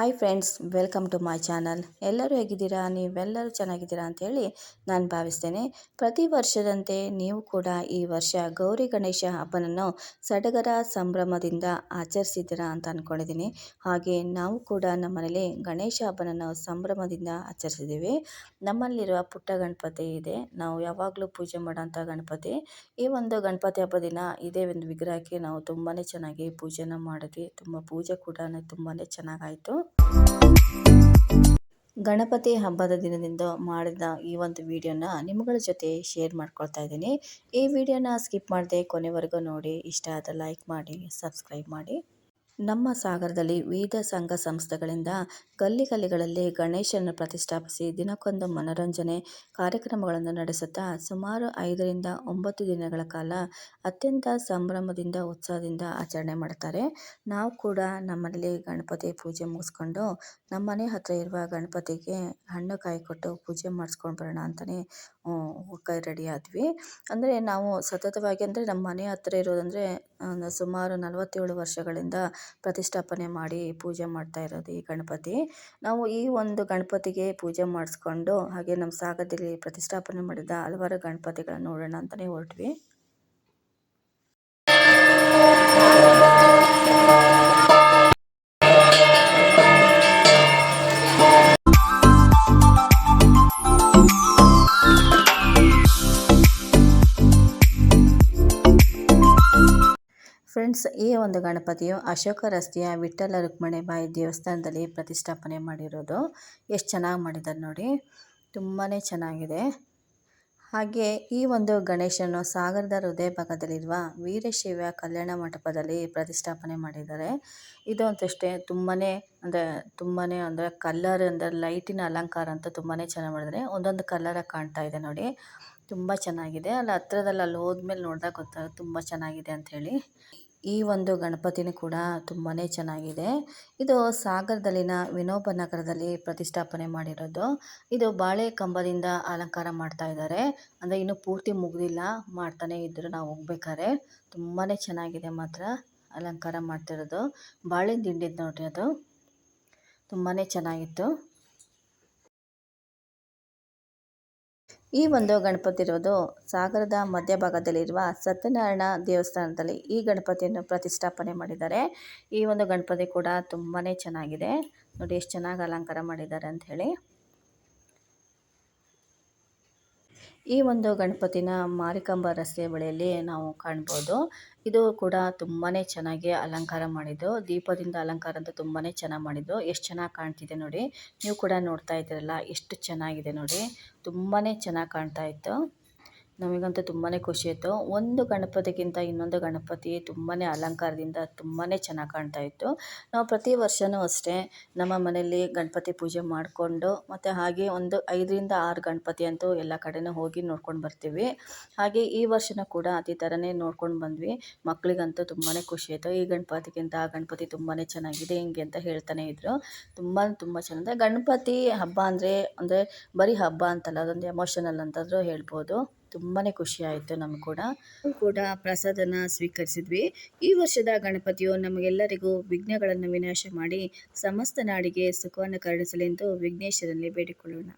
Hi friends welcome to my channel ಎಲ್ಲರೂ ಹೇಗಿದ್ದೀರಾ? ನೀವೆಲ್ಲರೂ ಚೆನ್ನಾಗಿದ್ದೀರಾ ಅಂತೇಳಿ ನಾನು ಭಾವಿಸ್ತೇನೆ. ಪ್ರತಿ ವರ್ಷದಂತೆ ನೀವು ಕೂಡ ಈ ವರ್ಷ ಗೌರಿ ಗಣೇಶ ಹಬ್ಬನನ್ನು ಸಡಗರ ಸಂಭ್ರಮದಿಂದ ಆಚರಿಸಿದ್ದೀರಾ ಅಂತ ಅಂದ್ಕೊಂಡಿದ್ದೀನಿ ಹಾಗೆ ನಾವು ಕೂಡ ನಮ್ಮನೇಲಿ ಗಣೇಶ ಹಬ್ಬನನ್ನು ಸಂಭ್ರಮದಿಂದ ಆಚರಿಸಿದ್ದೀವಿ. ನಮ್ಮಲ್ಲಿರುವ ಪುಟ್ಟ ಗಣಪತಿ ಇದೆ. ನಾವು ಯಾವಾಗಲೂ ಪೂಜೆ ಮಾಡೋಂಥ ಗಣಪತಿ. ಈ ಒಂದು ಗಣಪತಿ ಹಬ್ಬ ದಿನ ಇದೇ ಒಂದು ವಿಗ್ರಹಕ್ಕೆ ನಾವು ತುಂಬಾ ಚೆನ್ನಾಗಿ ಪೂಜೆನ ಮಾಡಿದ್ವಿ. ತುಂಬ ಪೂಜೆ ಕೂಡ ತುಂಬಾ ಚೆನ್ನಾಗಾಯಿತು. ಗಣಪತಿ ಹಬ್ಬದ ದಿನದಿಂದ ಮಾಡಿದ ಈ ಒಂದು ವಿಡಿಯೋನ ನಿಮ್ಮಗಳ ಜೊತೆ ಶೇರ್ ಮಾಡ್ಕೊಳ್ತಾ ಇದ್ದೀನಿ. ಈ ವಿಡಿಯೋನ ಸ್ಕಿಪ್ ಮಾಡದೆ ಕೊನೆವರೆಗೂ ನೋಡಿ. ಇಷ್ಟ ಆದ ಲೈಕ್ ಮಾಡಿ, ಸಬ್ಸ್ಕ್ರೈಬ್ ಮಾಡಿ. ನಮ್ಮ ಸಾಗರದಲ್ಲಿ ವಿವಿಧ ಸಂಘ ಸಂಸ್ಥೆಗಳಿಂದ ಗಲ್ಲಿ ಗಲ್ಲಿಗಳಲ್ಲಿ ಗಣೇಶನ ಪ್ರತಿಷ್ಠಾಪಿಸಿ ದಿನಕ್ಕೊಂದು ಮನೋರಂಜನೆ ಕಾರ್ಯಕ್ರಮಗಳನ್ನು ನಡೆಸುತ್ತಾ ಸುಮಾರು ಐದರಿಂದ ಒಂಬತ್ತು ದಿನಗಳ ಕಾಲ ಅತ್ಯಂತ ಸಂಭ್ರಮದಿಂದ, ಉತ್ಸಾಹದಿಂದ ಆಚರಣೆ ಮಾಡ್ತಾರೆ ನಾವು ಕೂಡ ನಮ್ಮಲ್ಲಿ ಗಣಪತಿ ಪೂಜೆ ಮುಗಿಸ್ಕೊಂಡು ನಮ್ಮನೆ ಹತ್ತಿರ ಇರುವ ಗಣಪತಿಗೆ ಹಣ್ಣು ಕಾಯಿ ಕೊಟ್ಟು ಪೂಜೆ ಮಾಡಿಸ್ಕೊಂಡು ಬರೋಣ ಅಂತಲೇ ಕೈ ರೆಡಿ ಆದ್ವಿ. ಅಂದರೆ ನಾವು ಸತತವಾಗಿ ಅಂದರೆ ನಮ್ಮ ಮನೆ ಹತ್ತಿರ ಇರೋದಂದರೆ ಸುಮಾರು ನಲವತ್ತೇಳು ವರ್ಷಗಳಿಂದ ಪ್ರತಿಷ್ಠಾಪನೆ ಮಾಡಿ ಪೂಜೆ ಮಾಡ್ತಾ ಇರೋದು ಈ ಗಣಪತಿ. ನಾವು ಈ ಒಂದು ಗಣಪತಿಗೆ ಪೂಜೆ ಮಾಡಿಸ್ಕೊಂಡು ಹಾಗೆ ನಮ್ಮ ಸಾಗರದಲ್ಲಿ ಪ್ರತಿಷ್ಠಾಪನೆ ಮಾಡಿದ ಹಲವಾರು ಗಣಪತಿಗಳನ್ನು ನೋಡೋಣ ಅಂತಲೇ ಹೊರಟ್ವಿ. ಫ್ರೆಂಡ್ಸ್, ಈ ಒಂದು ಗಣಪತಿಯು ಅಶೋಕ ರಸ್ತೆಯ ವಿಠ್ಠಲ ರುಕ್ಮಣಿಬಾಯಿ ದೇವಸ್ಥಾನದಲ್ಲಿ ಪ್ರತಿಷ್ಠಾಪನೆ ಮಾಡಿರೋದು. ಎಷ್ಟು ಚೆನ್ನಾಗಿ ಮಾಡಿದ್ದಾರೆ ನೋಡಿ. ತುಂಬಾ ಚೆನ್ನಾಗಿದೆ. ಹಾಗೆ ಈ ಒಂದು ಗಣೇಶನು ಸಾಗರದ ಹೃದಯ ಭಾಗದಲ್ಲಿರುವ ವೀರಶೈವ ಕಲ್ಯಾಣ ಮಂಟಪದಲ್ಲಿ ಪ್ರತಿಷ್ಠಾಪನೆ ಮಾಡಿದ್ದಾರೆ. ಇದು ಅಂತಷ್ಟೇ ತುಂಬಾ ಅಂದರೆ ತುಂಬಾ ಅಂದರೆ ಕಲ್ಲರ್ ಅಂದರೆ ಲೈಟಿನ ಅಲಂಕಾರ ಅಂತ ತುಂಬಾ ಚೆನ್ನಾಗಿ ಮಾಡಿದ್ದಾರೆ. ಒಂದೊಂದು ಕಲ್ಲರಾಗಿ ಕಾಣ್ತಾ ಇದೆ ನೋಡಿ. ತುಂಬ ಚೆನ್ನಾಗಿದೆ. ಅಲ್ಲಿ, ಹತ್ರದಲ್ಲಿ ಅಲ್ಲಿ ಹೋದ್ಮೇಲೆ ನೋಡಿದಾಗ ಗೊತ್ತಾಗುತ್ತೆ ತುಂಬ ಚೆನ್ನಾಗಿದೆ ಅಂಥೇಳಿ ಈ ಒಂದು ಗಣಪತಿನೂ ಕೂಡ ತುಂಬಾ ಚೆನ್ನಾಗಿದೆ. ಇದು ಸಾಗರದಲ್ಲಿನ ವಿನೋಬ ನಗರದಲ್ಲಿ ಪ್ರತಿಷ್ಠಾಪನೆ ಮಾಡಿರೋದು. ಇದು ಬಾಳೆ ಕಂಬದಿಂದ ಅಲಂಕಾರ ಮಾಡ್ತಾ ಇದ್ದಾರೆ. ಅಂದರೆ ಇನ್ನೂ ಪೂರ್ತಿ ಮುಗಿದಿಲ್ಲ, ಮಾಡ್ತಾನೆ ಇದ್ದರು ನಾವು ಹೋಗ್ಬೇಕಾದ್ರೆ. ತುಂಬಾ ಚೆನ್ನಾಗಿದೆ ಮಾತ್ರ ಅಲಂಕಾರ ಮಾಡ್ತಿರೋದು. ಬಾಳೆ ದಿಂಡಿದ್ದು ನೋಡ್ರಿ ಅದು. ತುಂಬಾ ಚೆನ್ನಾಗಿತ್ತು. ಈ ಒಂದು ಗಣಪತಿ ಇರೋದು ಸಾಗರದ ಮಧ್ಯಭಾಗದಲ್ಲಿರುವ ಸತ್ಯನಾರಾಯಣ ದೇವಸ್ಥಾನದಲ್ಲಿ ಈ ಗಣಪತಿಯನ್ನು ಪ್ರತಿಷ್ಠಾಪನೆ ಮಾಡಿದ್ದಾರೆ. ಈ ಒಂದು ಗಣಪತಿ ಕೂಡ ತುಂಬಾ ಚೆನ್ನಾಗಿದೆ. ನೋಡಿ, ಎಷ್ಟು ಚೆನ್ನಾಗಿ ಅಲಂಕಾರ ಮಾಡಿದ್ದಾರೆ ಅಂತ ಈ ಒಂದು ಗಣಪತಿನ ಮಾರಿಕಾಂಬ ರಸ್ತೆಯ ಬಳಿಯಲ್ಲಿ ನಾವು ಕಾಣ್ಬೋದು. ಇದು ಕೂಡ ತುಂಬಾ ಚೆನ್ನಾಗಿ ಅಲಂಕಾರ ಮಾಡಿದ್ದು. ದೀಪದಿಂದ ಅಲಂಕಾರ ಅಂತ ತುಂಬಾ ಚೆನ್ನಾಗಿ ಮಾಡಿದ್ದು. ಎಷ್ಟು ಚೆನ್ನಾಗಿ ಕಾಣ್ತಿದೆ ನೋಡಿ. ನೀವು ಕೂಡ ನೋಡ್ತಾ ಇದ್ದೀರಲ್ಲ, ಎಷ್ಟು ಚೆನ್ನಾಗಿದೆ ನೋಡಿ. ತುಂಬಾ ಚೆನ್ನಾಗಿ ಕಾಣ್ತಾ ಇತ್ತು. ನಮಗಂತೂ ತುಂಬಾ ಖುಷಿ ಆಯಿತು. ಒಂದು ಗಣಪತಿಗಿಂತ ಇನ್ನೊಂದು ಗಣಪತಿ ತುಂಬಾ ಅಲಂಕಾರದಿಂದ ತುಂಬಾ ಚೆನ್ನಾಗಿ ಕಾಣ್ತಾ ಇತ್ತು. ನಾವು ಪ್ರತಿ ವರ್ಷವೂ ಅಷ್ಟೇ ನಮ್ಮ ಮನೆಯಲ್ಲಿ ಗಣಪತಿ ಪೂಜೆ ಮಾಡಿಕೊಂಡು ಮತ್ತು ಹಾಗೆ ಒಂದು ಐದರಿಂದ ಆರು ಗಣಪತಿ ಅಂತೂ ಎಲ್ಲ ಕಡೆನೂ ಹೋಗಿ ನೋಡ್ಕೊಂಡು ಬರ್ತೀವಿ. ಹಾಗೆ ಈ ವರ್ಷವೂ ಕೂಡ ಅದೇ ಥರನೇ ನೋಡ್ಕೊಂಡು ಬಂದ್ವಿ. ಮಕ್ಕಳಿಗಂತೂ ತುಂಬಾ ಖುಷಿ ಆಯಿತು. ಈ ಗಣಪತಿಗಿಂತ ಆ ಗಣಪತಿ ತುಂಬಾ ಚೆನ್ನಾಗಿದೆ, ಹಿಂಗೆ ಅಂತ ಹೇಳ್ತಾನೆ ಇದ್ರು. ತುಂಬ ತುಂಬ ಚೆನ್ನಾಗಿದೆ. ಗಣಪತಿ ಹಬ್ಬ ಅಂದರೆ ಅಂದರೆ ಬರೀ ಹಬ್ಬ ಅಂತಲ್ಲ, ಅದೊಂದು ಎಮೋಷನಲ್ ಅಂತಾದರೂ ಹೇಳ್ಬೋದು. ತುಂಬಾ ಖುಷಿ ಆಯಿತು ನಮ್ಗೆ ಕೂಡ. ಕೂಡ ಪ್ರಸಾದನ ಸ್ವೀಕರಿಸಿದ್ವಿ. ಈ ವರ್ಷದ ಗಣಪತಿಯು ನಮಗೆಲ್ಲರಿಗೂ ವಿಘ್ನಗಳನ್ನು ವಿನಾಶ ಮಾಡಿ ಸಮಸ್ತ ನಾಡಿಗೆ ಸುಖವನ್ನು ಕರುಣಿಸಲೆಂದು ವಿಘ್ನೇಶ್ವರಲ್ಲಿ ಬೇಡಿಕೊಳ್ಳೋಣ.